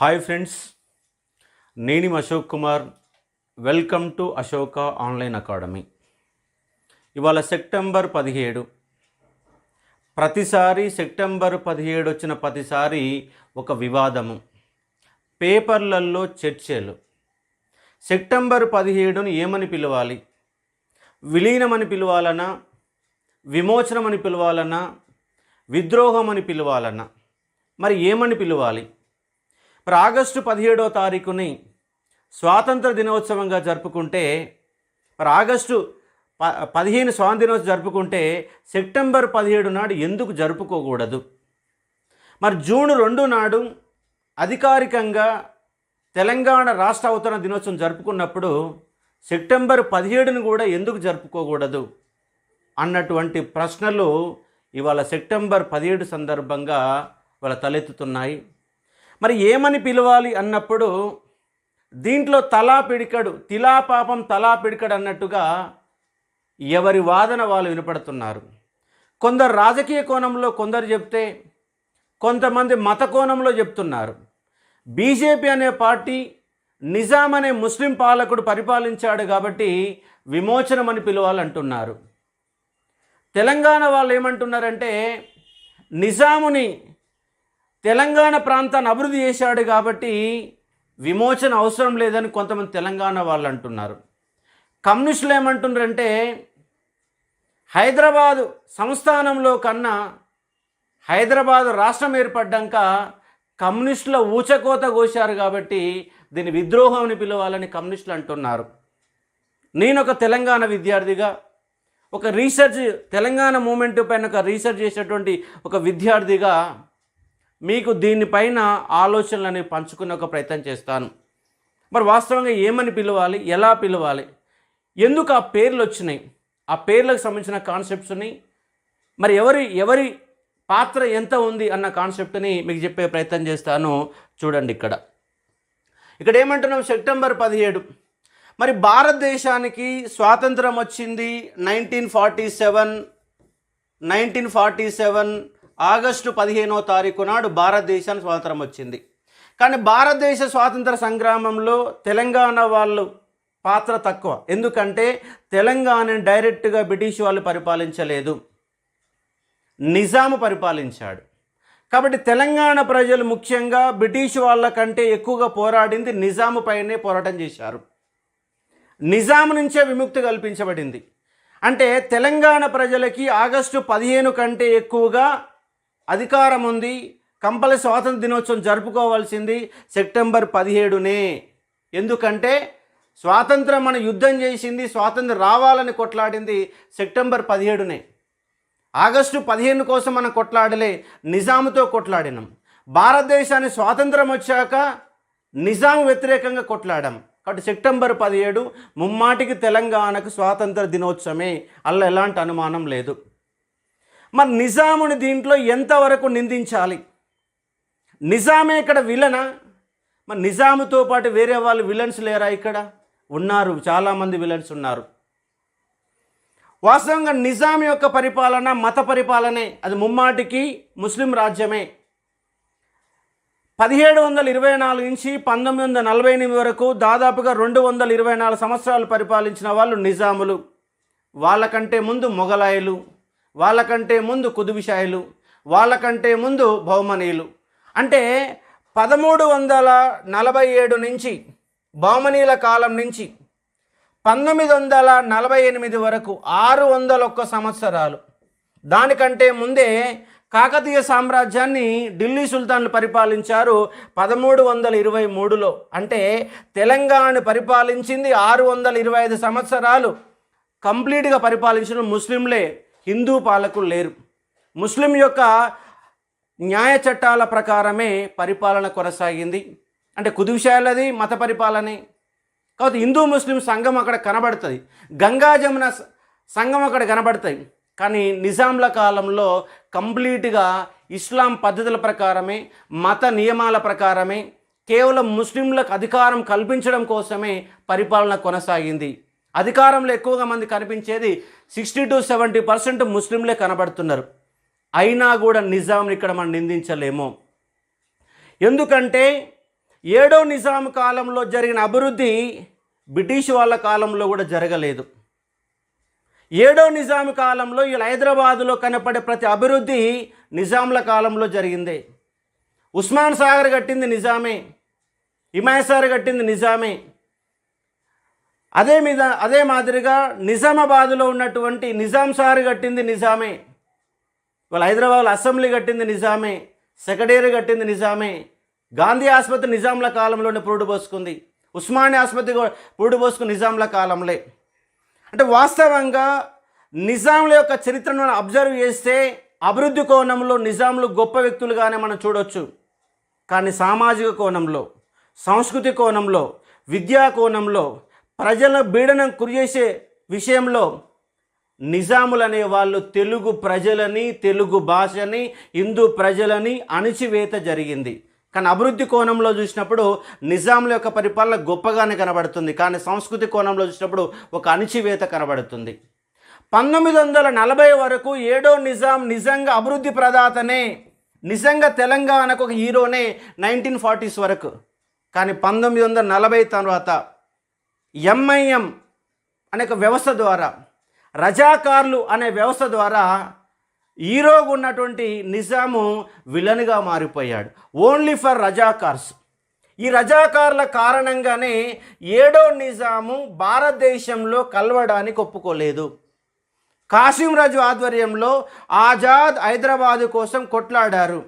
Hi friends నేను Ashok Kumar. Welcome to Ashoka online academy. ఇవాళ September పదిహేడు. ప్రతిసారి సెప్టెంబర్ పదిహేడు వచ్చిన ప్రతిసారి ఒక వివాదము పేపర్లలో చర్చలు. సెప్టెంబర్ పదిహేడును ఏమని పిలవాలి? విలీనమని పిలవాలనా? విమోచనమని పిలవాలనా? విద్రోహం అని పిలవాలనా? మరి ఏమని పిలవాలి? మరి ఆగస్టు పదిహేడో తారీఖుని స్వాతంత్ర దినోత్సవంగా జరుపుకుంటే మరి ఆగస్టు ప పదిహేను స్వాతంత్ర దినోత్సవం జరుపుకుంటే సెప్టెంబర్ పదిహేడు నాడు ఎందుకు జరుపుకోకూడదు? మరి జూన్ రెండు నాడు అధికారికంగా తెలంగాణ రాష్ట్ర అవతరణ దినోత్సవం జరుపుకున్నప్పుడు సెప్టెంబర్ పదిహేడును కూడా ఎందుకు జరుపుకోకూడదు అన్నటువంటి ప్రశ్నలు ఇవాళ సెప్టెంబర్ పదిహేడు సందర్భంగా ఇవాళ తలెత్తుతున్నాయి. మరి ఏమని పిలవాలి అన్నప్పుడు దీంట్లో తలా పిడికడు తిలా పాపం తలా పిడికడు అన్నట్టుగా ఎవరి వాదన వాళ్ళు వినపడుతున్నారు. కొందరు రాజకీయ కోణంలో కొందరు చెప్తే కొంతమంది మత కోణంలో చెప్తున్నారు. బీజేపీ అనే పార్టీ నిజాం అనే ముస్లిం పాలకుడు పరిపాలించాడు కాబట్టి విమోచనం అని పిలవాలంటున్నారు. తెలంగాణ వాళ్ళు ఏమంటున్నారంటే నిజాముని తెలంగాణ ప్రాంతాన్ని అభివృద్ధి చేశాడు కాబట్టి విమోచన అవసరం లేదని కొంతమంది తెలంగాణ వాళ్ళు అంటున్నారు. కమ్యూనిస్టులు ఏమంటున్నారంటే హైదరాబాదు సంస్థానంలో కన్నా హైదరాబాదు రాష్ట్రం ఏర్పడ్డాక కమ్యూనిస్టుల ఊచకోత కోశారు కాబట్టి దీన్ని విద్రోహం అని పిలవాలని కమ్యూనిస్టులు అంటున్నారు. నేను ఒక తెలంగాణ విద్యార్థిగా ఒక రీసెర్చ్ తెలంగాణ మూమెంట్ పైన ఒక రీసెర్చ్ చేసేటువంటి ఒక విద్యార్థిగా మీకు దీనిపైన ఆలోచనలు అనేవి పంచుకునే ఒక ప్రయత్నం చేస్తాను. మరి వాస్తవంగా ఏమని పిలవాలి? ఎలా పిలవాలి? ఎందుకు ఆ పేర్లు వచ్చినాయి? ఆ పేర్లకు సంబంధించిన కాన్సెప్ట్స్ని మరి ఎవరి ఎవరి పాత్ర ఎంత ఉంది అన్న కాన్సెప్ట్ని మీకు చెప్పే ప్రయత్నం చేస్తాను చూడండి ఇక్కడ. ఇక్కడ ఏమంటున్నాం? సెప్టెంబర్ పదిహేడు. మరి భారతదేశానికి స్వాతంత్రం వచ్చింది nineteen forty seven nineteen forty seven August పదిహేనో తారీఖు నాడు భారతదేశానికి స్వాతంత్రం వచ్చింది. కానీ భారతదేశ స్వాతంత్ర సంగ్రామంలో తెలంగాణ వాళ్ళు పాత్ర తక్కువ. ఎందుకంటే తెలంగాణని డైరెక్ట్గా బ్రిటిష్ వాళ్ళు పరిపాలించలేదు. నిజాము పరిపాలించాడు. కాబట్టి తెలంగాణ ప్రజలు ముఖ్యంగా బ్రిటిష్ వాళ్ళ కంటే ఎక్కువగా పోరాడింది నిజాము పైనే పోరాటం చేశారు. నిజాం నుంచే విముక్తి కల్పించబడింది. అంటే తెలంగాణ ప్రజలకి ఆగస్టు పదిహేను కంటే ఎక్కువగా అధికారం ఉంది కంపల్సరీ స్వాతంత్ర దినోత్సవం జరుపుకోవాల్సింది సెప్టెంబర్ పదిహేడునే. ఎందుకంటే స్వాతంత్రం మన యుద్ధం చేసింది స్వాతంత్రం రావాలని కొట్లాడింది సెప్టెంబర్ పదిహేడునే. ఆగస్టు పదిహేను కోసం మనం కొట్లాడలే నిజాముతో కొట్లాడినాం. భారతదేశానికి స్వాతంత్రం వచ్చాక నిజాం వ్యతిరేకంగా కొట్లాడాం. కాబట్టి సెప్టెంబర్ పదిహేడు ముమ్మాటికి తెలంగాణకు స్వాతంత్ర దినోత్సవమే. అలా ఎలాంటి అనుమానం లేదు. మరి నిజాముని దీంట్లో ఎంతవరకు నిందించాలి? నిజామే ఇక్కడ విలనా? మరి నిజాముతో పాటు వేరే వాళ్ళు విలన్స్ లేరా ఇక్కడ? ఉన్నారు చాలామంది విలన్స్ ఉన్నారు. వాస్తవంగా నిజాం యొక్క పరిపాలన మత పరిపాలనే అది ముమ్మాటికి ముస్లిం రాజ్యమే. పదిహేడు వందల ఇరవై నాలుగు నుంచి పంతొమ్మిది వందల నలభై ఎనిమిది వరకు దాదాపుగా రెండు వందల ఇరవై నాలుగు సంవత్సరాలు పరిపాలించిన వాళ్ళు నిజాములు. వాళ్ళకంటే ముందు మొఘలాయలు వాళ్ళకంటే ముందు కుదుబిషాయిలు వాళ్ళకంటే ముందు బహుమనీయులు. అంటే పదమూడు వందల నలభై ఏడు నుంచి బహుమనీయుల కాలం నుంచి పంతొమ్మిది వందల నలభై ఎనిమిది వరకు ఆరు వందల ఒక్క సంవత్సరాలు. దానికంటే ముందే కాకతీయ సామ్రాజ్యాన్ని ఢిల్లీ సుల్తాన్లు పరిపాలించారు పదమూడు వందల ఇరవై మూడులో. అంటే తెలంగాణ పరిపాలించింది ఆరు వందల ఇరవై ఐదు సంవత్సరాలు. కంప్లీట్గా పరిపాలించిన ముస్లింలే. హిందూ పాలకులు లేరు. ముస్లిం యొక్క న్యాయ చట్టాల ప్రకారమే పరిపాలన కొనసాగింది. అంటే కుదుషాలది మత పరిపాలనే. కాబట్టి హిందూ ముస్లిం సంఘం అక్కడ కనబడుతుంది. గంగా జమున సంఘం అక్కడ కనబడతాయి కానీ నిజాంల కాలంలో కంప్లీట్గా ఇస్లాం పద్ధతుల ప్రకారమే మత నియమాల ప్రకారమే కేవలం ముస్లింలకు అధికారం కల్పించడం కోసమే పరిపాలన కొనసాగింది. అధికారంలో ఎక్కువగా మంది కనిపించేది సిక్స్టీ టు సెవెంటీ పర్సెంట్ ముస్లింలే కనబడుతున్నారు. అయినా కూడా నిజాంని ఇక్కడ మనం నిందించలేము. ఎందుకంటే ఏడో నిజాం కాలంలో జరిగిన అభివృద్ధి బ్రిటిష్ వాళ్ళ కాలంలో కూడా జరగలేదు. ఏడో నిజాం కాలంలో ఈ హైదరాబాదులో కనపడే ప్రతి అభివృద్ధి నిజాంల కాలంలో జరిగింది. ఉస్మాన్ సాగర్ కట్టింది నిజామే. హిమాయసార్ కట్టింది నిజామే. అదే మీద అదే మాదిరిగా నిజామాబాద్లో ఉన్నటువంటి నిజాం సార్ కట్టింది నిజామే. వాళ్ళ హైదరాబాద్లో అసెంబ్లీ కట్టింది నిజామే. సెక్రటరీ కట్టింది నిజామే. గాంధీ ఆసుపత్రి నిజాంల కాలంలోనే పురుడు పోసుకుంది ఉస్మానియా ఆసుపత్రి పురుడు పోసుకుని నిజాంల కాలంలో. అంటే వాస్తవంగా నిజాంల యొక్క చరిత్రను మనం అబ్జర్వ్ చేస్తే అభివృద్ధి కోణంలో నిజాంలు గొప్ప వ్యక్తులుగానే మనం చూడొచ్చు. కానీ సామాజిక కోణంలో సంస్కృతి కోణంలో విద్యా కోణంలో ప్రజల బీడనం కురిచేసే విషయంలో నిజాములనే వాళ్ళు తెలుగు ప్రజలని తెలుగు భాషని హిందూ ప్రజలని అణిచివేత జరిగింది. కానీ అభివృద్ధి కోణంలో చూసినప్పుడు నిజాముల యొక్క పరిపాలన గొప్పగానే కనబడుతుంది. కానీ సంస్కృతి కోణంలో చూసినప్పుడు ఒక అణిచివేత కనబడుతుంది. పంతొమ్మిది వందల నలభై వరకు ఏడో నిజాం నిజంగా అభివృద్ధి ప్రదాతనే నిజంగా తెలంగాణకు ఒక హీరోనే నైన్టీన్ ఫార్టీస్ వరకు. కానీ పంతొమ్మిది వందల నలభై తర్వాత ఎంఐఎం అనే ఒక వ్యవస్థ ద్వారా రజాకార్లు అనే వ్యవస్థ ద్వారా హీరోగా ఉన్నటువంటి నిజాము విలన్గా మారిపోయాడు. Only for Razakars. ఈ రజాకార్ల కారణంగానే ఏడో నిజాము భారతదేశంలో కలవడానికి ఒప్పుకోలేదు. కాసింరాజు ఆధ్వర్యంలో ఆజాద్ హైదరాబాదు కోసం కొట్లాడారు.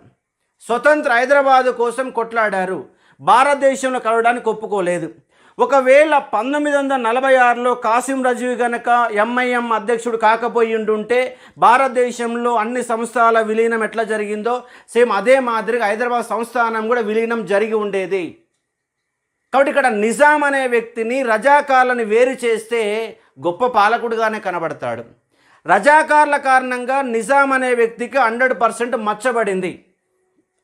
స్వతంత్ర హైదరాబాదు కోసం కొట్లాడారు. భారతదేశంలో కలవడానికి ఒప్పుకోలేదు. ఒకవేళ పంతొమ్మిది వందల నలభై ఆరులో కాసిం రజీవ్ గనక ఎంఐఎం అధ్యక్షుడు కాకపోయి ఉంటుంటే భారతదేశంలో అన్ని సంస్థల విలీనం ఎట్లా జరిగిందో సేమ్ అదే మాదిరిగా హైదరాబాద్ సంస్థానం కూడా విలీనం జరిగి ఉండేది. కాబట్టి ఇక్కడ నిజాం అనే వ్యక్తిని రజాకార్లను వేరు చేస్తే గొప్ప పాలకుడుగానే కనబడతాడు. రజాకార్ల కారణంగా నిజాం అనే వ్యక్తికి హండ్రెడ్ పర్సెంట్ మచ్చబడింది.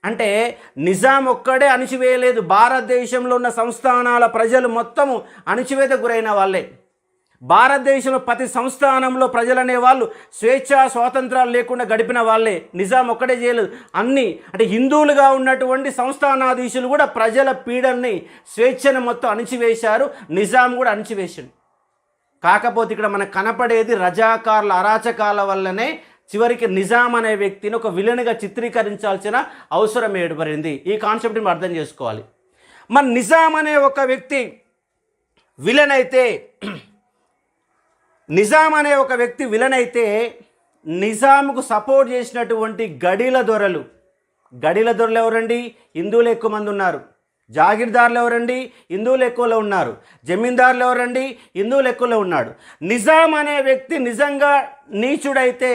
అంటే నిజాం ఒక్కడే అణిచివేయలేదు. భారతదేశంలో ఉన్న సంస్థానాల ప్రజలు మొత్తము అణిచివేత గురైన వాళ్ళే. భారతదేశంలో ప్రతి సంస్థానంలో ప్రజలనే వాళ్ళు స్వేచ్ఛ స్వాతంత్రాలు లేకుండా గడిపిన వాళ్ళే. నిజాం ఒక్కడే చేయలేదు. అన్నీ అంటే హిందువులుగా ఉన్నటువంటి సంస్థానాధీశులు కూడా ప్రజల పీడల్ని స్వేచ్ఛను మొత్తం అణిచివేశారు. నిజాం కూడా అణిచివేశాడు కాకపోతే ఇక్కడ మనకు కనపడేది రజాకారుల అరాచకాల వల్లనే చివరికి నిజాం అనే వ్యక్తిని ఒక విలన్గా చిత్రీకరించాల్సిన అవసరం ఏర్పడింది. ఈ కాన్సెప్ట్ని మనం అర్థం చేసుకోవాలి. మన నిజాం అనే ఒక వ్యక్తి విలన్ అయితే నిజాం అనే ఒక వ్యక్తి విలన్ అయితే నిజాంకు సపోర్ట్ చేసినటువంటి గడిల దొరలు గడిల దొరలు ఎవరండి? హిందువులు ఎక్కువ మంది ఉన్నారు. జాగీర్దారులు ఎవరండి? హిందువులు ఎక్కువలో ఉన్నారు. జమీందారులు ఎవరండి? హిందువులు ఎక్కువలో ఉన్నాడు. నిజాం అనే వ్యక్తి నిజంగా నీచుడైతే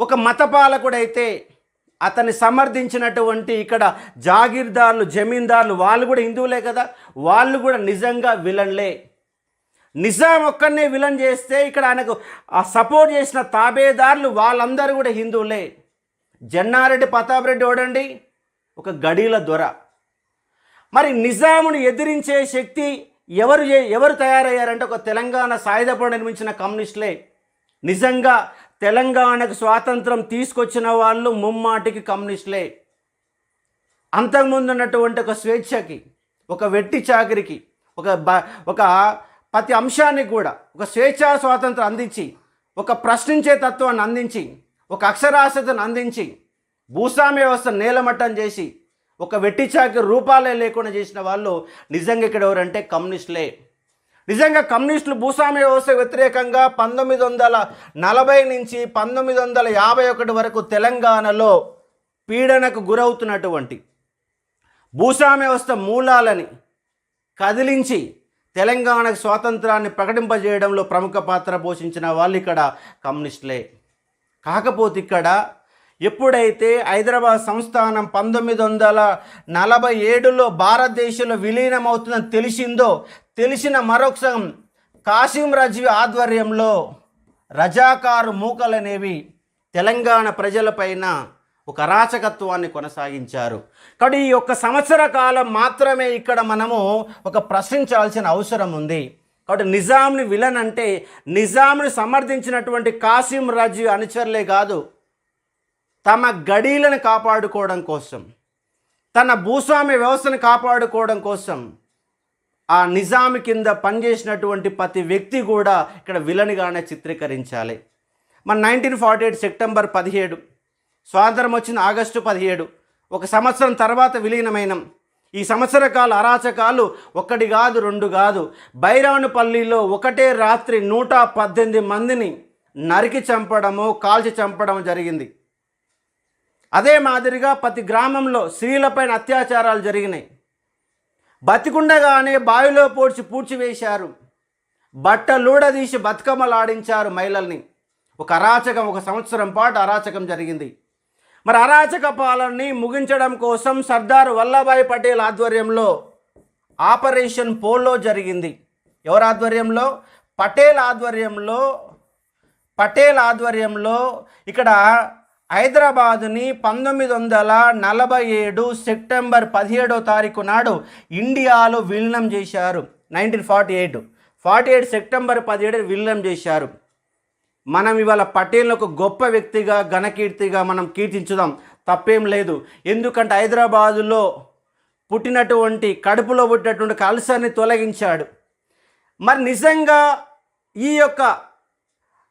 ఒక మతపాలకుడైతే అతన్ని సమర్థించినటువంటి ఇక్కడ జాగీర్దార్లు జమీందారులు వాళ్ళు కూడా హిందువులే కదా. వాళ్ళు కూడా నిజంగా విలన్లే. నిజాం ఒక్కనే విలన్ చేస్తే ఇక్కడ ఆయనకు ఆ సపోర్ట్ చేసిన తాబేదారులు వాళ్ళందరూ కూడా హిందువులే. జన్నారెడ్డి ప్రతాప్ రెడ్డి ఓడండి ఒక గడీల దొర. మరి నిజామును ఎదిరించే శక్తి ఎవరు ఎవరు తయారయ్యారంటే ఒక తెలంగాణ సాయుధపడ నిర్మించిన కమ్యూనిస్టులే. నిజంగా తెలంగాణకు స్వాతంత్రం తీసుకొచ్చిన వాళ్ళు ముమ్మాటికి కమ్యూనిస్టులే. అంతకుముందు ఉన్నటువంటి ఒక స్వేచ్ఛకి ఒక వెట్టి చాకరికి ఒక బ ఒక ప్రతి అంశానికి కూడా ఒక స్వేచ్ఛా స్వాతంత్రం అందించి ఒక ప్రశ్నించే తత్వాన్ని అందించి ఒక అక్షరాస్యతను అందించి భూస్వామ్య వ్యవస్థ నేలమట్టం చేసి ఒక వెట్టి చాకరి రూపాలే లేకుండా చేసిన వాళ్ళు నిజంగా ఇక్కడ ఎవరంటే కమ్యూనిస్టులే. నిజంగా కమ్యూనిస్టులు భూస్వామ్య వ్యవస్థ వ్యతిరేకంగా పంతొమ్మిది వందల నలభై నుంచి పంతొమ్మిది వందల యాభై ఒకటి వరకు తెలంగాణలో పీడనకు గురవుతున్నటువంటి భూస్వామ్య వ్యవస్థ మూలాలని కదిలించి తెలంగాణకు స్వాతంత్రాన్ని ప్రకటింపజేయడంలో ప్రముఖ పాత్ర పోషించిన వాళ్ళు ఇక్కడ కమ్యూనిస్టులే. కాకపోతే ఇక్కడ ఎప్పుడైతే హైదరాబాద్ సంస్థానం పంతొమ్మిది వందల నలభై ఏడులో భారతదేశంలో విలీనం అవుతుందని తెలిసిందో తెలిసిన మరొక కాసిం రజ్వి ఆధ్వర్యంలో రజాకారు మూకలనేవి తెలంగాణ ప్రజలపైన ఒక అరాచకత్వాన్ని కొనసాగించారు. కాబట్టి ఈ యొక్క సంవత్సర కాలం మాత్రమే ఇక్కడ మనము ఒక ప్రశ్నించాల్సిన అవసరం ఉంది. కాబట్టి నిజాంని విలన్ అంటే నిజాంని సమర్థించినటువంటి కాసిం రాజు అనుచరులే కాదు తమ గడీలను కాపాడుకోవడం కోసం తన భూస్వామ్య వ్యవస్థను కాపాడుకోవడం కోసం ఆ నిజాం కింద పనిచేసినటువంటి ప్రతి వ్యక్తి కూడా ఇక్కడ విలన్గానే చిత్రీకరించాలి. మన నైన్టీన్ ఫార్టీ ఎయిట్ సెప్టెంబర్ పదిహేడు స్వాతంత్రం వచ్చిన ఆగస్టు పదిహేడు ఒక సంవత్సరం తర్వాత విలీనమైనం. ఈ సంవత్సర కాల అరాచకాలు ఒకటి కాదు రెండు కాదు. బైరానుపల్లిలో ఒకటే రాత్రి నూట పద్దెనిమిది మందిని నరికి చంపడము కాల్చి చంపడం జరిగింది. అదే మాదిరిగా ప్రతి గ్రామంలో స్త్రీలపైన అత్యాచారాలు జరిగినాయి. బతికుండగానే బావిలో పోడ్చి పూడ్చివేశారు. బట్టలూడదీసి బతుకమ్మలాడించారు మహిళల్ని. ఒక అరాచకం ఒక సంవత్సరం పాటు అరాచకం జరిగింది. మరి అరాచక పాలనని ముగించడం కోసం సర్దార్ వల్లభాయ్ పటేల్ ఆధ్వర్యంలో ఆపరేషన్ పోలో జరిగింది. ఎవరి ఆధ్వర్యంలో? పటేల్ ఆధ్వర్యంలో. పటేల్ ఆధ్వర్యంలో. ఇక్కడ హైదరాబాదుని పంతొమ్మిది వందల నలభై ఏడు సెప్టెంబర్ పదిహేడో తారీఖు నాడు ఇండియాలో విలీనం చేశారు. Nineteen forty eight. Forty eight September పదిహేడు విలీనం చేశారు. మనం ఇవాళ పటేల్ని ఒక గొప్ప వ్యక్తిగా ఘనకీర్తిగా మనం కీర్తించుదాం. తప్పేం లేదు. ఎందుకంటే హైదరాబాదులో పుట్టినటువంటి కడుపులో పుట్టినటువంటి కలసాన్ని తొలగించాడు. మరి నిజంగా ఈ యొక్క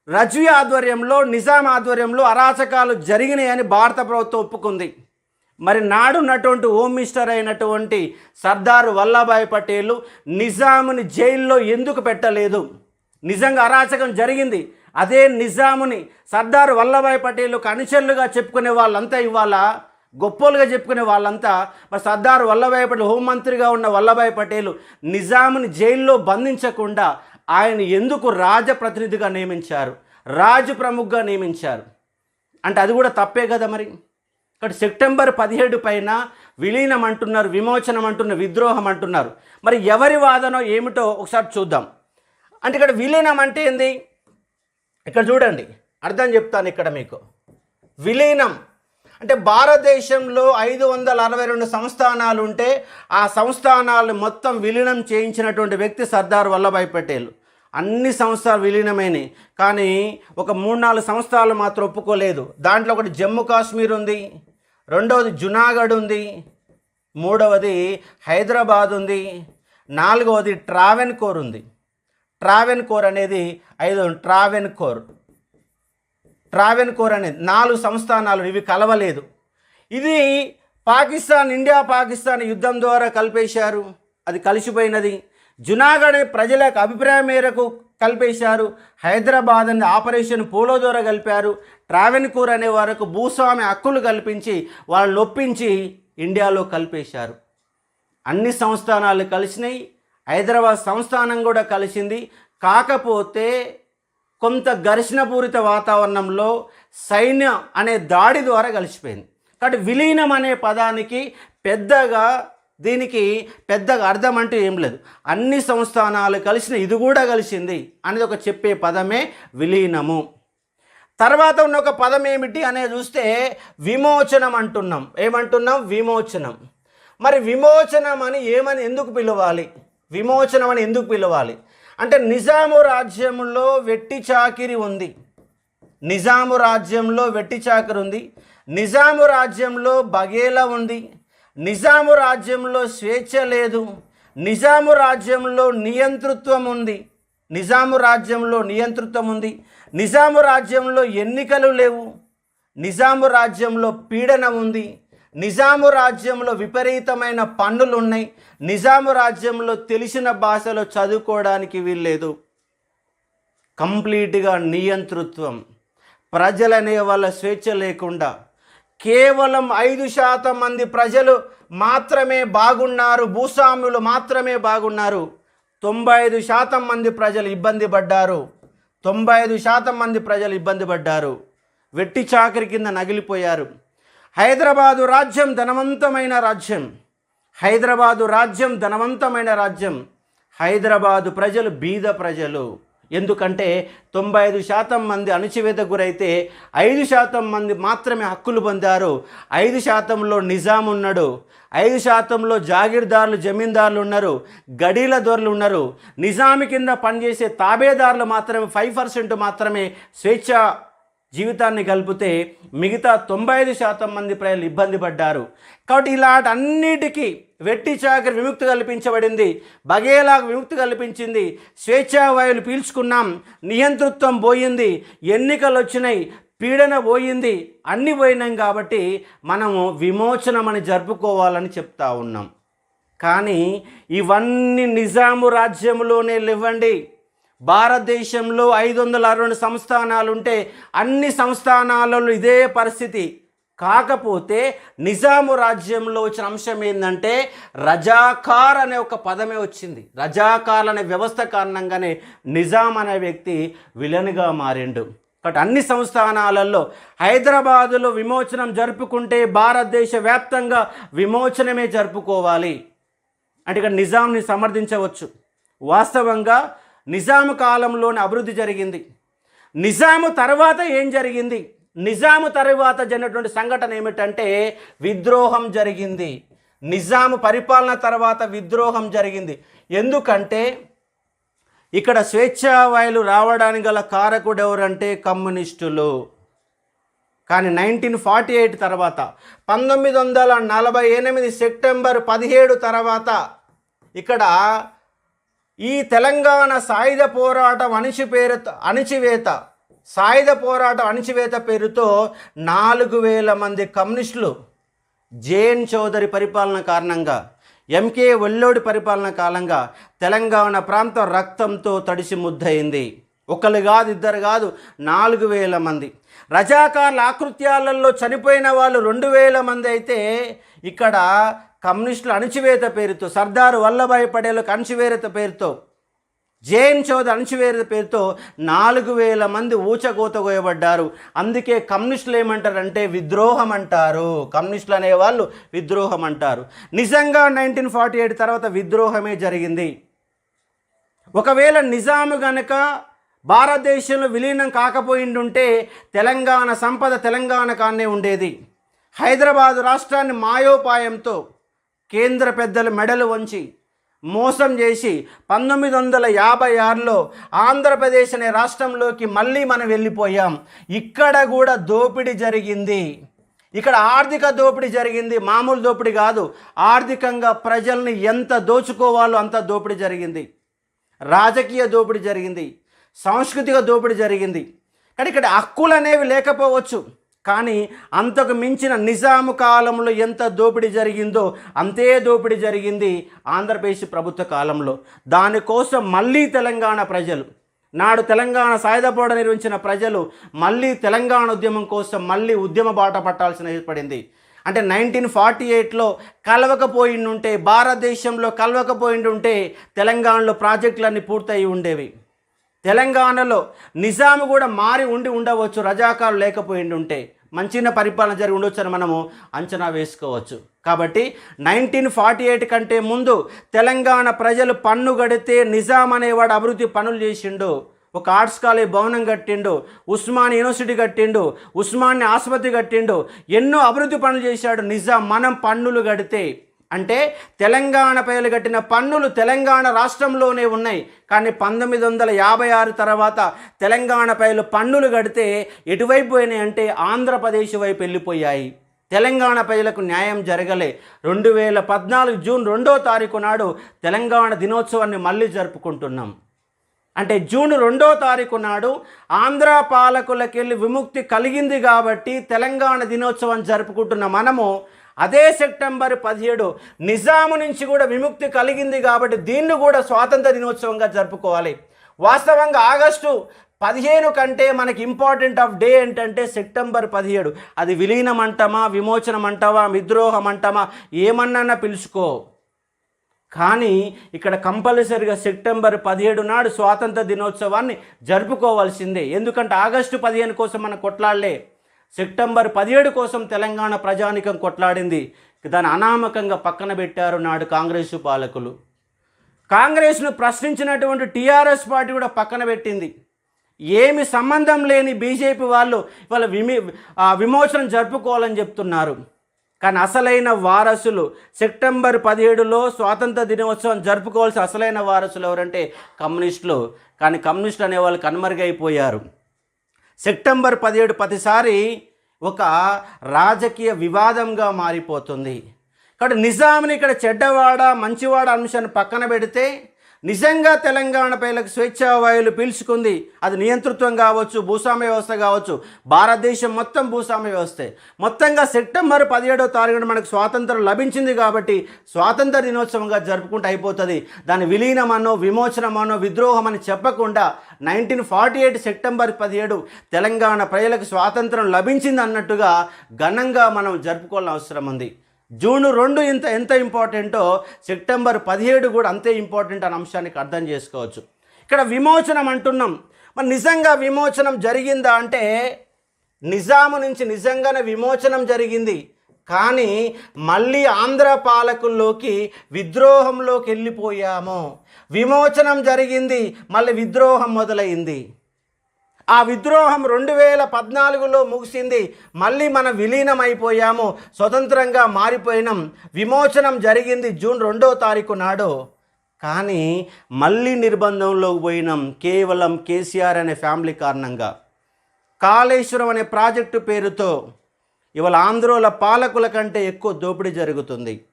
రజ్వీ ఆధ్వర్యంలో నిజాం ఆధ్వర్యంలో అరాచకాలు జరిగినాయని భారత ప్రభుత్వం ఒప్పుకుంది. మరి నాడున్నటువంటి హోమ్ మినిస్టర్ అయినటువంటి సర్దార్ వల్లభాయ్ పటేల్ నిజాముని జైల్లో ఎందుకు పెట్టలేదు? నిజంగా అరాచకం జరిగింది. అదే నిజాముని సర్దార్ వల్లభాయ్ పటేల్ అనుచరులుగా చెప్పుకునే వాళ్ళంతా ఇవాళ గొప్పలుగా చెప్పుకునే వాళ్ళంతా మరి సర్దార్ వల్లభాయ్ పటేల్ హోంమంత్రిగా ఉన్న వల్లభాయ్ పటేల్ నిజాముని జైల్లో బంధించకుండా ఆయన ఎందుకు రాజప్రతినిధిగా నియమించారు? రాజు ప్రముఖగా నియమించారు? అంటే అది కూడా తప్పే కదా మరి? ఇక్కడ సెప్టెంబర్ పదిహేడు పైన విలీనం అంటున్నారు విమోచనం అంటున్నారు విద్రోహం అంటున్నారు మరి ఎవరి వాదనో ఏమిటో ఒకసారి చూద్దాం. అంటే ఇక్కడ విలీనం అంటే ఏంది? ఇక్కడ చూడండి అర్థం చెప్తాను ఇక్కడ మీకు. విలీనం అంటే భారతదేశంలో ఐదు వందల అరవై రెండు సంస్థానాలు ఉంటే ఆ సంస్థానాలు మొత్తం విలీనం చేయించినటువంటి వ్యక్తి సర్దార్ వల్లభాయ్ పటేల్. అన్ని సంస్థలు విలీనమైనవి కానీ ఒక మూడు నాలుగు సంస్థలు మాత్రం ఒప్పుకోలేదు. దాంట్లో ఒకటి జమ్మూ కాశ్మీర్ ఉంది రెండవది జునాగఢ్ ఉంది మూడవది హైదరాబాద్ ఉంది నాలుగవది ట్రావెన్ కోర్ ఉంది. ట్రావెన్ కోర్ అనేది ఐదు ట్రావెన్ కోర్ ట్రావెన్కోర్ అనేది నాలుగు సంస్థానాలు ఇవి కలవలేదు. ఇది పాకిస్తాన్ ఇండియా పాకిస్తాన్ యుద్ధం ద్వారా కలిపేశారు. అది కలిసిపోయినది. జునాగఢ్ ప్రజల అభిప్రాయం మేరకు కలిపేశారు. హైదరాబాద్ అనే ఆపరేషన్ పోలో ద్వారా కలిపారు. ట్రావెన్కూర్ అనే వరకు భూస్వామి హక్కులు కల్పించి వాళ్ళని ఒప్పించి ఇండియాలో కలిపేశారు. అన్ని సంస్థానాలు కలిసినాయి. హైదరాబాద్ సంస్థానం కూడా కలిసింది. కాకపోతే కొంత ఘర్షణపూరిత వాతావరణంలో సైన్యం అనే దాడి ద్వారా కలిసిపోయింది. కాబట్టి విలీనం అనే పదానికి పెద్దగా దీనికి పెద్దగా అర్థం అంటే ఏం లేదు. అన్ని సంస్థానాలు కలిసిన ఇది కూడా కలిసింది అనేది ఒక చెప్పే పదమే విలీనము. తర్వాత ఉన్న ఒక పదం ఏమిటి అనేది చూస్తే విమోచనం అంటున్నాం. ఏమంటున్నాం? విమోచనం. మరి విమోచనం అని ఏమని ఎందుకు పిలవాలి? విమోచనం అని ఎందుకు పిలవాలి? అంటే నిజాము రాజ్యంలో వెట్టి చాకిరి ఉంది. నిజాము రాజ్యంలో వెట్టి చాకిరి ఉంది. నిజాము రాజ్యంలో బగేలా ఉంది. నిజాము రాజ్యంలో స్వేచ్ఛ లేదు. నిజాము రాజ్యంలో నియంతృత్వం ఉంది. నిజాము రాజ్యంలో నియంతృత్వం ఉంది. నిజాము రాజ్యంలో ఎన్నికలు లేవు. నిజాము రాజ్యంలో పీడన ఉంది. నిజాము రాజ్యంలో విపరీతమైన పన్నులు ఉన్నాయి నిజాము రాజ్యంలో తెలిసిన భాషలో చదువుకోవడానికి వీల్లేదు. కంప్లీట్గా నియంతృత్వం. ప్రజలనే వాళ్ళ స్వేచ్ఛ లేకుండా. కేవలం ఐదు శాతం మంది ప్రజలు మాత్రమే బాగున్నారు. భూస్వాములు మాత్రమే బాగున్నారు. తొంభై ఐదు శాతం మంది ప్రజలు ఇబ్బంది పడ్డారు. తొంభై ఐదు శాతం మంది ప్రజలు ఇబ్బంది పడ్డారు. వెట్టి చాకరి కింద నగిలిపోయారు. హైదరాబాదు రాజ్యం ధనవంతమైన రాజ్యం. హైదరాబాదు రాజ్యం ధనవంతమైన రాజ్యం. హైదరాబాదు ప్రజలు బీద ప్రజలు. ఎందుకంటే తొంభై ఐదు శాతం మంది అణచివేత గురైతే ఐదు శాతం మంది మాత్రమే హక్కులు పొందారు. ఐదు శాతంలో నిజాం ఉన్నాడు. ఐదు శాతంలో జాగీర్దారులు జమీందారులు ఉన్నారు. గడీల దొరలు ఉన్నారు. నిజామి కింద పనిచేసే తాబేదారులు మాత్రమే ఫైవ్ పర్సెంట్ మాత్రమే స్వేచ్ఛ జీవితాన్ని కలిపితే మిగతా తొంభై ఐదు శాతం మంది ప్రజలు ఇబ్బంది పడ్డారు. కాబట్టి ఇలాంటి అన్నిటికీ వెట్టి చాకరి విముక్తి కల్పించబడింది. బగేలాగా విముక్తి కల్పించింది. స్వేచ్ఛా వాయువులు పీల్చుకున్నాం. నియంతృత్వం పోయింది. ఎన్నికలు వచ్చినాయి. పీడన పోయింది. అన్నీ పోయినాం కాబట్టి మనము విమోచనమని జరుపుకోవాలని చెప్తా ఉన్నాం. కానీ ఇవన్నీ నిజాము రాజ్యంలోనే లేవండి. భారతదేశంలో ఐదు వందల అరవై రెండు సంస్థానాలు ఉంటే అన్ని సంస్థానాలలో ఇదే పరిస్థితి. కాకపోతే నిజాము రాజ్యంలో వచ్చిన అంశం ఏంటంటే రజాకార్ అనే ఒక పదమే వచ్చింది. రజాకార్ అనే వ్యవస్థ కారణంగానే నిజాం అనే వ్యక్తి విలన్గా మారిండు. కాబట్టి అన్ని సంస్థానాలలో హైదరాబాదులో విమోచనం జరుపుకుంటే భారతదేశ వ్యాప్తంగా విమోచనమే జరుపుకోవాలి. అంటే ఇక్కడ నిజాంని సమర్థించవచ్చు. వాస్తవంగా నిజాము కాలంలోనే అభివృద్ధి జరిగింది. నిజాము తర్వాత ఏం జరిగింది? నిజాము తర్వాత జరిగినటువంటి సంఘటన ఏమిటంటే విద్రోహం జరిగింది. నిజాము పరిపాలన తర్వాత విద్రోహం జరిగింది. ఎందుకంటే ఇక్కడ స్వేచ్ఛావాయులు రావడానికి గల కారకుడు ఎవరంటే కమ్యూనిస్టులు. కానీ నైన్టీన్ ఫార్టీ ఎయిట్ తర్వాత పంతొమ్మిది వందల నలభై ఎనిమిది సెప్టెంబర్ పదిహేడు తర్వాత ఇక్కడ ఈ తెలంగాణ సాయుధ పోరాటం అణిచి పేరు అణిచివేత సాయుధ పోరాటం అణిచివేత పేరుతో నాలుగు వేల మంది కమ్యూనిస్టులు జేఎన్ చౌదరి పరిపాలన కారణంగా ఎంకే వెల్లోడి పరిపాలన కాలంగా తెలంగాణ ప్రాంతం రక్తంతో తడిసి ముద్దయింది. ఒకరు కాదు ఇద్దరు కాదు నాలుగు వేల మంది. రజాకార్ల ఆకృత్యాలలో చనిపోయిన వాళ్ళు రెండు వేల మంది అయితే ఇక్కడ కమ్యూనిస్టుల అణచివేత పేరుతో సర్దారు వల్లభాయ్ పటేల్ అణచివేత పేరుతో జేఎన్ చౌదరి అణచివేత పేరుతో నాలుగు వేల మంది ఊచకోత కోయబడ్డారు అందుకే కమ్యూనిస్టులు ఏమంటారంటే విద్రోహం అంటారు కమ్యూనిస్టులు అనేవాళ్ళు విద్రోహం అంటారు నిజంగా నైన్టీన్ ఫార్టీ ఎయిట్ తర్వాత విద్రోహమే జరిగింది. ఒకవేళ నిజాము గనక భారతదేశంలో విలీనం కాకపోయిండుంటే తెలంగాణ సంపద తెలంగాణ కానే ఉండేది. హైదరాబాదు రాష్ట్రాన్ని మాయోపాయంతో కేంద్ర పెద్దలు మెడలు వంచి మోసం చేసి పంతొమ్మిది వందల యాభై ఆరులో ఆంధ్రప్రదేశ్ అనే రాష్ట్రంలోకి మళ్ళీ మనం వెళ్ళిపోయాం. ఇక్కడ కూడా దోపిడీ జరిగింది. ఇక్కడ ఆర్థిక దోపిడీ జరిగింది. మామూలు దోపిడీ కాదు. ఆర్థికంగా ప్రజల్ని ఎంత దోచుకోవాలో అంత దోపిడీ జరిగింది. రాజకీయ దోపిడీ జరిగింది. సాంస్కృతిక దోపిడీ జరిగింది. కానీ ఇక్కడ హక్కులు అనేవి లేకపోవచ్చు. కానీ అంతకు మించిన నిజాము కాలంలో ఎంత దోపిడీ జరిగిందో అంతే దోపిడీ జరిగింది ఆంధ్రప్రదేశ్ ప్రభుత్వ కాలంలో. దానికోసం మళ్ళీ తెలంగాణ ప్రజలు నాడు తెలంగాణ సాయుధపోడ నిర్మించిన నిర్వహించిన ప్రజలు మళ్ళీ తెలంగాణ ఉద్యమం కోసం మళ్ళీ ఉద్యమ బాట పట్టాల్సిన ఏర్పడింది. అంటే నైన్టీన్ ఫార్టీ ఎయిట్లో కలవకపోయిండుంటే భారతదేశంలో కలవకపోయిండుంటే తెలంగాణలో ప్రాజెక్టులన్నీ పూర్తయి ఉండేవి. తెలంగాణలో నిజాము కూడా మారి ఉండి ఉండవచ్చు రజాకాలు లేకపోయిండి ఉంటే. మంచిగా పరిపాలన జరిగి ఉండొచ్చు అని మనము అంచనా వేసుకోవచ్చు. కాబట్టి నైన్టీన్ ఫార్టీ ఎయిట్ కంటే ముందు తెలంగాణ ప్రజలు పన్ను గడితే నిజాం అనేవాడు అభివృద్ధి పనులు చేసిండు. ఒక ఆర్ట్స్ కాలేజ్ భవనం కట్టిండు ఉస్మాన్ యూనివర్సిటీ కట్టిండు ఉస్మాన్ ఆసుపత్రి కట్టిండు. ఎన్నో అభివృద్ధి పనులు చేశాడు. నిజాం మనం పన్నులు కడితే అంటే తెలంగాణ ప్రజలు కట్టిన పన్నులు తెలంగాణ రాష్ట్రంలోనే ఉన్నాయి. కానీ పంతొమ్మిది వందల యాభై ఆరు తర్వాత తెలంగాణ ప్రజలు పన్నులు కడితే ఎటువైపు పోయినాయి అంటే ఆంధ్రప్రదేశ్ వైపు వెళ్ళిపోయాయి. తెలంగాణ ప్రజలకు న్యాయం జరగలే. రెండు వేల పద్నాలుగు జూన్ రెండో తారీఖు నాడు తెలంగాణ దినోత్సవాన్ని మళ్ళీ జరుపుకుంటున్నాం. అంటే జూన్ రెండో తారీఖు నాడు ఆంధ్ర పాలకులకెళ్ళి విముక్తి కలిగింది కాబట్టి తెలంగాణ దినోత్సవం జరుపుకుంటున్న మనము అదే సెప్టెంబర్ పదిహేడు నిజాము నుంచి కూడా విముక్తి కలిగింది కాబట్టి దీన్ని కూడా స్వాతంత్ర దినోత్సవంగా జరుపుకోవాలి. వాస్తవంగా ఆగస్టు పదిహేను కంటే మనకి ఇంపార్టెంట్ ఆఫ్ డే ఏంటంటే సెప్టెంబర్ పదిహేడు. అది విలీనం అంటామా విమోచనం అంటావా విద్రోహం అంటామా ఏమన్నా పిలుచుకో. కానీ ఇక్కడ కంపల్సరిగా సెప్టెంబర్ పదిహేడు నాడు స్వాతంత్ర దినోత్సవాన్ని జరుపుకోవాల్సిందే. ఎందుకంటే ఆగస్టు పదిహేను కోసం మనం కొట్లాడలే. సెప్టెంబర్ పదిహేడు కోసం తెలంగాణ ప్రజానికం కొట్లాడింది. దాన్ని అనామకంగా పక్కన పెట్టారు నాడు కాంగ్రెసు పాలకులు. కాంగ్రెస్ను ప్రశ్నించినటువంటి టీఆర్ఎస్ పార్టీ కూడా పక్కన పెట్టింది. ఏమి సంబంధం లేని బీజేపీ వాళ్ళు వాళ్ళ విమి విమోచనం జరుపుకోవాలని చెప్తున్నారు. కానీ అసలైన వారసులు సెప్టెంబర్ పదిహేడులో స్వాతంత్ర దినోత్సవం జరుపుకోవాల్సిన అసలైన వారసులు ఎవరంటే కమ్యూనిస్టులు. కానీ కమ్యూనిస్టులు అనేవాళ్ళు కనుమరుగైపోయారు. సెప్టెంబర్ పదిహేడు ప్రతిసారి ఒక రాజకీయ వివాదంగా మారిపోతుంది. కాబట్టి నిజాంని ఇక్కడ చెడ్డవాడ మంచివాడ అంశాన్ని పక్కన పెడితే నిజంగా తెలంగాణ ప్రజలకు స్వేచ్ఛా వాయువులు పీల్చుకుంది. అది నియంతృత్వం కావచ్చు భూస్వామ్య వ్యవస్థ కావచ్చు. భారతదేశం మొత్తం భూస్వామ్య వ్యవస్థే. మొత్తంగా సెప్టెంబర్ పదిహేడో తారీఖున మనకు స్వాతంత్రం లభించింది కాబట్టి స్వాతంత్ర దినోత్సవంగా జరుపుకుంటూ అయిపోతుంది. దాని విలీనమనో విమోచనమనో విద్రోహం అని చెప్పకుండా నైన్టీన్ ఫార్టీ ఎయిట్ సెప్టెంబర్ పదిహేడు తెలంగాణ ప్రజలకు స్వాతంత్రం లభించింది అన్నట్టుగా ఘనంగా మనం జరుపుకోవాల్సిన అవసరం ఉంది. జూన్ రెండు ఇంత ఎంత ఇంపార్టెంటో సెప్టెంబర్ పదిహేడు కూడా అంతే ఇంపార్టెంట్ అనే అంశానికి అర్థం చేసుకోవచ్చు. ఇక్కడ విమోచనం అంటున్నాం. మరి నిజంగా విమోచనం జరిగిందా అంటే నిజాము నుంచి నిజంగానే విమోచనం జరిగింది. కానీ మళ్ళీ ఆంధ్ర పాలకుల్లోకి విద్రోహంలోకి వెళ్ళిపోయాము. విమోచనం జరిగింది మళ్ళీ విద్రోహం మొదలైంది. ఆ విద్రోహం రెండు వేల పద్నాలుగులో ముగిసింది. మళ్ళీ మనం విలీనం స్వతంత్రంగా మారిపోయినాం విమోచనం జరిగింది జూన్ రెండో తారీఖు నాడు. కానీ మళ్ళీ నిర్బంధంలోకి పోయినాం కేవలం కేసీఆర్ అనే ఫ్యామిలీ కారణంగా. కాళేశ్వరం అనే ప్రాజెక్టు పేరుతో ఇవాళ ఆంధ్రోల పాలకుల కంటే ఎక్కువ దోపిడీ జరుగుతుంది.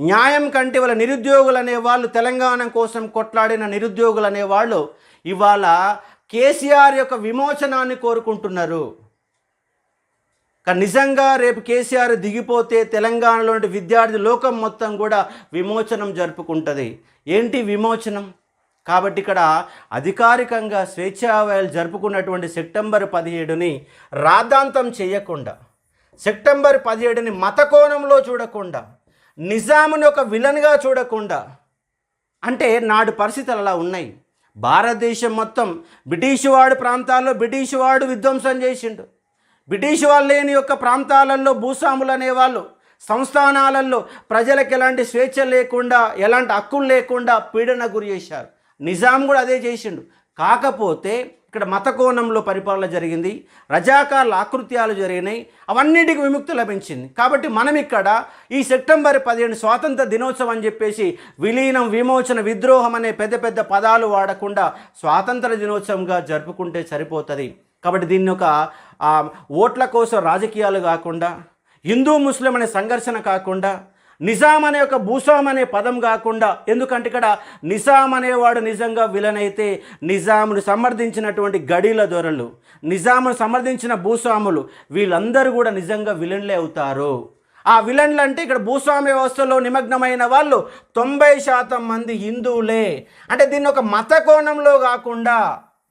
న్యాయం కంటే ఇవాళ నిరుద్యోగులు అనేవాళ్ళు తెలంగాణ కోసం కొట్లాడిన నిరుద్యోగులు అనేవాళ్ళు ఇవాళ కేసీఆర్ యొక్క విమోచనాన్ని కోరుకుంటున్నారు. నిజంగా రేపు కేసీఆర్ దిగిపోతే తెలంగాణలోని విద్యార్థి లోకం మొత్తం కూడా విమోచనం జరుపుకుంటుంది. ఏంటి విమోచనం? కాబట్టి ఇక్కడ అధికారికంగా స్వేచ్ఛావాయాలు జరుపుకున్నటువంటి సెప్టెంబర్ పదిహేడుని రాద్ధాంతం చేయకుండా సెప్టెంబర్ పదిహేడుని మత కోణంలో చూడకుండా నిజాముని ఒక విలన్గా చూడకుండా అంటే నాడు పరిస్థితులు అలా ఉన్నాయి. భారతదేశం మొత్తం బ్రిటిష్ వాడు ప్రాంతాల్లో బ్రిటిష్ వాడు విధ్వంసం చేసిండు. బ్రిటిష్ వాళ్ళు లేని యొక్క ప్రాంతాలలో భూస్వాములు అనేవాళ్ళు సంస్థానాలలో ప్రజలకు ఎలాంటి స్వేచ్ఛ లేకుండా ఎలాంటి హక్కులు లేకుండా పీడన గురి చేశారు. నిజాం కూడా అదే చేసిండు. కాకపోతే ఇక్కడ మత కోణంలో పరిపాలన జరిగింది రజాకార్ల ఆకృత్యాలు జరిగినాయి అవన్నిటికి విముక్తి లభించింది. కాబట్టి మనం ఇక్కడ ఈ సెప్టెంబర్ పదిహేను స్వాతంత్ర దినోత్సవం అని చెప్పేసి విలీనం విమోచన విద్రోహం అనే పెద్ద పెద్ద పదాలు వాడకుండా స్వాతంత్ర దినోత్సవంగా జరుపుకుంటే సరిపోతుంది. కాబట్టి దీన్ని ఒక ఓట్ల కోసం రాజకీయాలు కాకుండా హిందూ ముస్లిం అనే సంఘర్షణ కాకుండా నిజాం అనే ఒక భూసాం అనే పదం కాకుండా ఎందుకంటే ఇక్కడ నిజాం అనేవాడు నిజంగా విలన్ అయితే నిజామును సమర్థించినటువంటి గడీల దొరలు నిజామును సమర్థించిన భూస్వాములు వీళ్ళందరూ కూడా నిజంగా విలన్లే అవుతారు. ఆ విలన్లు అంటే ఇక్కడ భూస్వామ్య వ్యవస్థలో నిమగ్నమైన వాళ్ళు తొంభై శాతం మంది హిందువులే. అంటే దీన్ని ఒక మత కోణంలో కాకుండా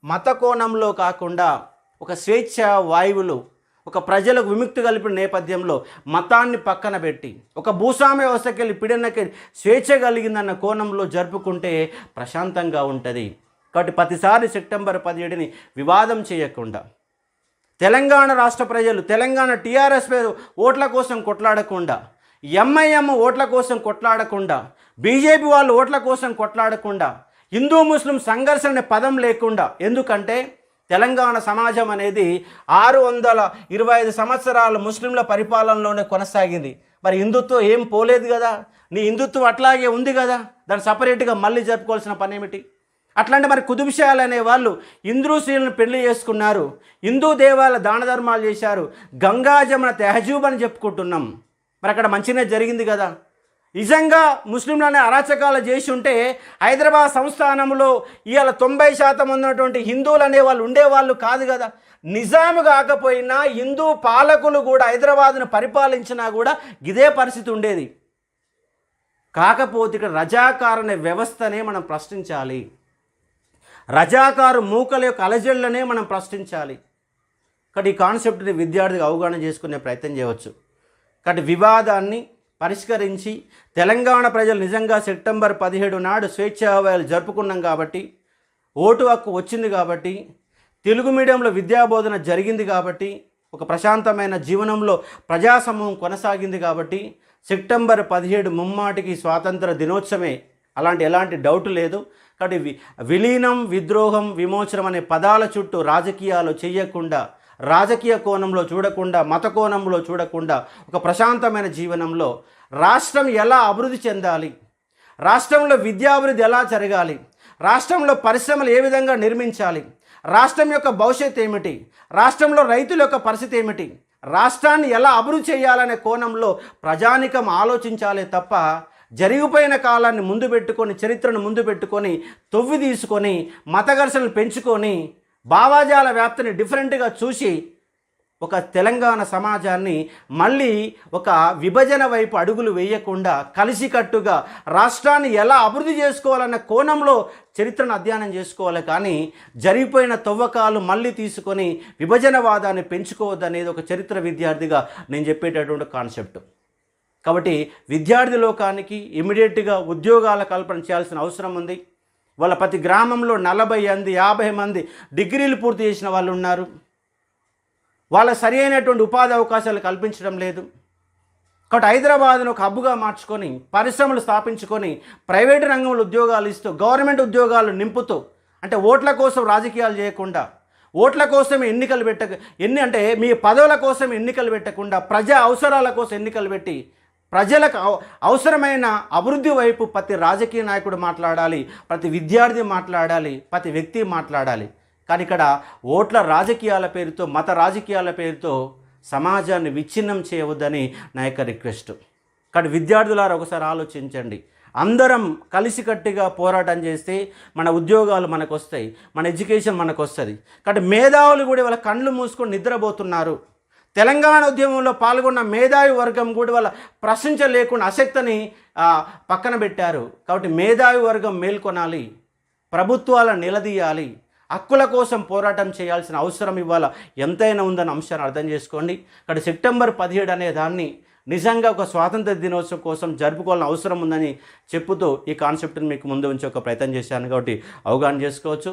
మత కోణంలో కాకుండా ఒక స్వేచ్ఛ వాయువులు ఒక ప్రజలకు విముక్తి కలిపిన నేపథ్యంలో మతాన్ని పక్కన పెట్టి ఒక భూస్వామ్య వ్యవస్థకి వెళ్ళి పీడనకి స్వేచ్ఛ కలిగిందన్న కోణంలో జరుపుకుంటే ప్రశాంతంగా ఉంటుంది. కాబట్టి ప్రతిసారి సెప్టెంబర్ పదిహేడుని వివాదం చేయకుండా తెలంగాణ రాష్ట్ర ప్రజలు తెలంగాణ టీఆర్ఎస్ పేరు ఓట్ల కోసం కొట్లాడకుండా ఎంఐఎం ఓట్ల కోసం కొట్లాడకుండా బీజేపీ వాళ్ళు ఓట్ల కోసం కొట్లాడకుండా హిందూ ముస్లిం సంఘర్షణ అనే పదం లేకుండా ఎందుకంటే తెలంగాణ సమాజం అనేది ఆరు వందల ఇరవై ఐదు సంవత్సరాల ముస్లింల పరిపాలనలోనే కొనసాగింది. మరి హిందుత్వం ఏం పోలేదు కదా? నీ హిందుత్వం అట్లాగే ఉంది కదా? దాన్ని సపరేట్గా మళ్ళీ జరుపుకోవాల్సిన పని ఏమిటి అట్లాంటి మరి కుదుబిషయాలు అనే వాళ్ళు హిందూ స్త్రీలను పెళ్ళి చేసుకున్నారు. హిందూ దేవాల దాన ధర్మాలు చేశారు. గంగాజమున తెహజూబ్ అని చెప్పుకుంటున్నాం. మరి అక్కడ మంచిగా జరిగింది కదా? నిజంగా ముస్లింలనే అరాచకాలు చేసి ఉంటే హైదరాబాద్ సంస్థానంలో ఇవాళ తొంభై శాతం ఉన్నటువంటి హిందువులు అనే వాళ్ళు ఉండేవాళ్ళు కాదు కదా. నిజాము కాకపోయినా హిందూ పాలకులు కూడా హైదరాబాద్ను పరిపాలించినా కూడా ఇదే పరిస్థితి ఉండేది. కాకపోతే ఇక్కడ రజాకార్ అనే వ్యవస్థనే మనం ప్రశ్నించాలి. రజాకారు మూకల యొక్క అలజడులనే మనం ప్రశ్నించాలి. కాబట్టి ఈ కాన్సెప్ట్ని విద్యార్థికి అవగాహన చేసుకునే ప్రయత్నం చేయవచ్చు. కాబట్టి వివాదాన్ని పరిష్కరించి తెలంగాణ ప్రజలు నిజంగా సెప్టెంబర్ పదిహేడు నాడు స్వేచ్ఛావాయాలు జరుపుకున్నాం కాబట్టి ఓటు హక్కు వచ్చింది కాబట్టి తెలుగు మీడియంలో విద్యాబోధన జరిగింది కాబట్టి ఒక ప్రశాంతమైన జీవనంలో ప్రజాసమూహం కొనసాగింది కాబట్టి సెప్టెంబర్ పదిహేడు ముమ్మాటికి స్వాతంత్ర దినోత్సవమే. అలాంటి ఎలాంటి డౌట్ లేదు. కాబట్టి వి- విలీనం విద్రోహం విమోచనం అనే పదాల చుట్టూ రాజకీయాలు చేయకుండా రాజకీయ కోణంలో చూడకుండా మత కోణంలో చూడకుండా ఒక ప్రశాంతమైన జీవనంలో రాష్ట్రం ఎలా అభివృద్ధి చెందాలి? రాష్ట్రంలో విద్యాభివృద్ధి ఎలా జరగాలి? రాష్ట్రంలో పరిశ్రమలు ఏ విధంగా నిర్మించాలి? రాష్ట్రం యొక్క భవిష్యత్ ఏమిటి? రాష్ట్రంలో రైతుల యొక్క పరిస్థితి ఏమిటి? రాష్ట్రాన్ని ఎలా అభివృద్ధి చేయాలనే కోణంలో ప్రజానికం ఆలోచించాలే తప్ప జరిగిపోయిన కాలాన్ని ముందు పెట్టుకొని చరిత్రను ముందు పెట్టుకొని తొవ్వి తీసుకొని మత ఘర్షణలు పెంచుకొని భావాజాల వ్యాప్తిని డిఫరెంట్గా చూసి ఒక తెలంగాణ సమాజాన్ని మళ్ళీ ఒక విభజన వైపు అడుగులు వేయకుండా కలిసికట్టుగా రాష్ట్రాన్ని ఎలా అభివృద్ధి చేసుకోవాలన్న కోణంలో చరిత్రను అధ్యయనం చేసుకోవాలి. కానీ జరిగిపోయిన తవ్వకాలు మళ్ళీ తీసుకొని విభజనవాదాన్ని పెంచుకోవద్దనేది ఒక చరిత్ర విద్యార్థిగా నేను చెప్పేటటువంటి కాన్సెప్ట్ కాబట్టి విద్యార్థి లోకానికి ఇమీడియట్గా ఉద్యోగాల కల్పన చేయాల్సిన అవసరం ఉంది. వాళ్ళ ప్రతి గ్రామంలో నలభై మంది యాభై మంది డిగ్రీలు పూర్తి చేసిన వాళ్ళు ఉన్నారు. వాళ్ళ సరి అయినటువంటి ఉపాధి అవకాశాలు కల్పించడం లేదు. కాబట్టి హైదరాబాద్ను ఒక హబ్బుగా మార్చుకొని పరిశ్రమలు స్థాపించుకొని ప్రైవేటు రంగంలో ఉద్యోగాలు ఇస్తూ గవర్నమెంట్ ఉద్యోగాలు నింపుతూ అంటే ఓట్ల కోసం రాజకీయాలు చేయకుండా ఓట్ల కోసం ఎన్నికలు పెట్టక ఎన్ని అంటే మీ పదవుల కోసం ఎన్నికలు పెట్టకుండా ప్రజా అవసరాల కోసం ఎన్నికలు పెట్టి ప్రజలకు అవసరమైన అభివృద్ధి వైపు ప్రతి రాజకీయ నాయకుడు మాట్లాడాలి ప్రతి విద్యార్థి మాట్లాడాలి ప్రతి వ్యక్తి మాట్లాడాలి. కానీ ఇక్కడ ఓట్ల రాజకీయాల పేరుతో మత రాజకీయాల పేరుతో సమాజాన్ని విచ్ఛిన్నం చేయవద్దని నా యొక్క రిక్వెస్ట్. కానీ విద్యార్థులారా ఒకసారి ఆలోచించండి. అందరం కలిసికట్టుగా పోరాటం చేస్తే మన ఉద్యోగాలు మనకు వస్తాయి మన ఎడ్యుకేషన్ మనకు వస్తుంది కాబట్టి మేధావులు కూడా వాళ్ళ కళ్ళు మూసుకొని నిద్రపోతున్నారు. తెలంగాణ ఉద్యమంలో పాల్గొన్న మేధావి వర్గం కూడా వాళ్ళ ప్రశంస లేకుండా ఆ, పక్కన పెట్టారు. కాబట్టి మేధావి వర్గం మేల్కొనాలి ప్రభుత్వాలను నిలదీయాలి హక్కుల కోసం పోరాటం చేయాల్సిన అవసరం ఇవాళ ఎంతైనా ఉందన్న అంశాన్ని అర్థం చేసుకోండి. ఇక్కడ సెప్టెంబర్ పదిహేడు అనే దాన్ని నిజంగా ఒక స్వాతంత్ర దినోత్సవం కోసం జరుపుకోవాలని అవసరం ఉందని చెప్పుతూ ఈ కాన్సెప్ట్ని మీకు ముందు ఉంచి ఒక ప్రయత్నం చేశాను కాబట్టి అవగాహన చేసుకోవచ్చు.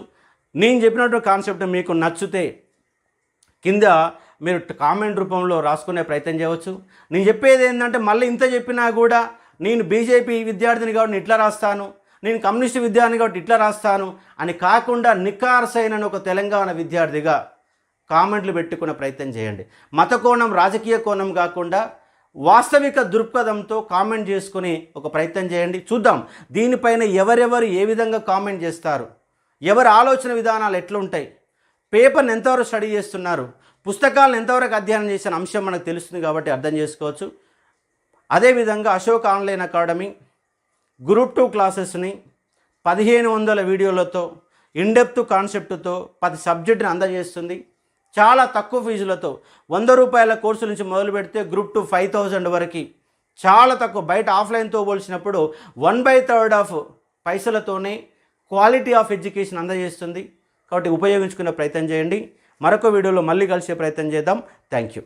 నేను చెప్పినట్టు కాన్సెప్ట్ మీకు నచ్చితే కింద మీరు కామెంట్ రూపంలో రాసుకునే ప్రయత్నం చేయవచ్చు. నేను చెప్పేది ఏంటంటే మళ్ళీ ఇంత చెప్పినా కూడా నేను బీజేపీ విద్యార్థిని కాబట్టి ఇట్లా రాస్తాను నేను కమ్యూనిస్ట్ విద్యార్థిని కాబట్టి ఇట్లా రాస్తాను అని కాకుండా నిఖార్సైన ఒక తెలంగాణ విద్యార్థిగా కామెంట్లు పెట్టుకునే ప్రయత్నం చేయండి. మత కోణం రాజకీయ కోణం కాకుండా వాస్తవిక దృక్పథంతో కామెంట్ చేసుకుని ఒక ప్రయత్నం చేయండి. చూద్దాం దీనిపైన ఎవరెవరు ఏ విధంగా కామెంట్ చేస్తారు? ఎవరి ఆలోచన విధానాలు ఎట్లుంటాయి? పేపర్ని ఎంతవరకు స్టడీ చేస్తున్నారు? పుస్తకాలను ఎంతవరకు అధ్యయనం చేసిన అంశం మనకు తెలుస్తుంది కాబట్టి అర్థం చేసుకోవచ్చు. అదేవిధంగా Ashok online academy group two క్లాసెస్ని పదిహేను వందల వీడియోలతో ఇన్డెప్త్ కాన్సెప్ట్తో పది సబ్జెక్టుని అందజేస్తుంది. చాలా తక్కువ ఫీజులతో వంద రూపాయల కోర్సు నుంచి మొదలు పెడితే గ్రూప్ టూ ఫైవ్ థౌజండ్ వరకు. చాలా తక్కువ. బయట ఆఫ్లైన్తో పోల్చినప్పుడు వన్ బై థర్డ్ ఆఫ్ పైసలతోనే క్వాలిటీ ఆఫ్ ఎడ్యుకేషన్ అందజేస్తుంది. కాబట్టి ఉపయోగించుకునే ప్రయత్నం చేయండి. మరొక వీడియోలో మళ్ళీ కలిసే ప్రయత్నం చేద్దాం. Thank you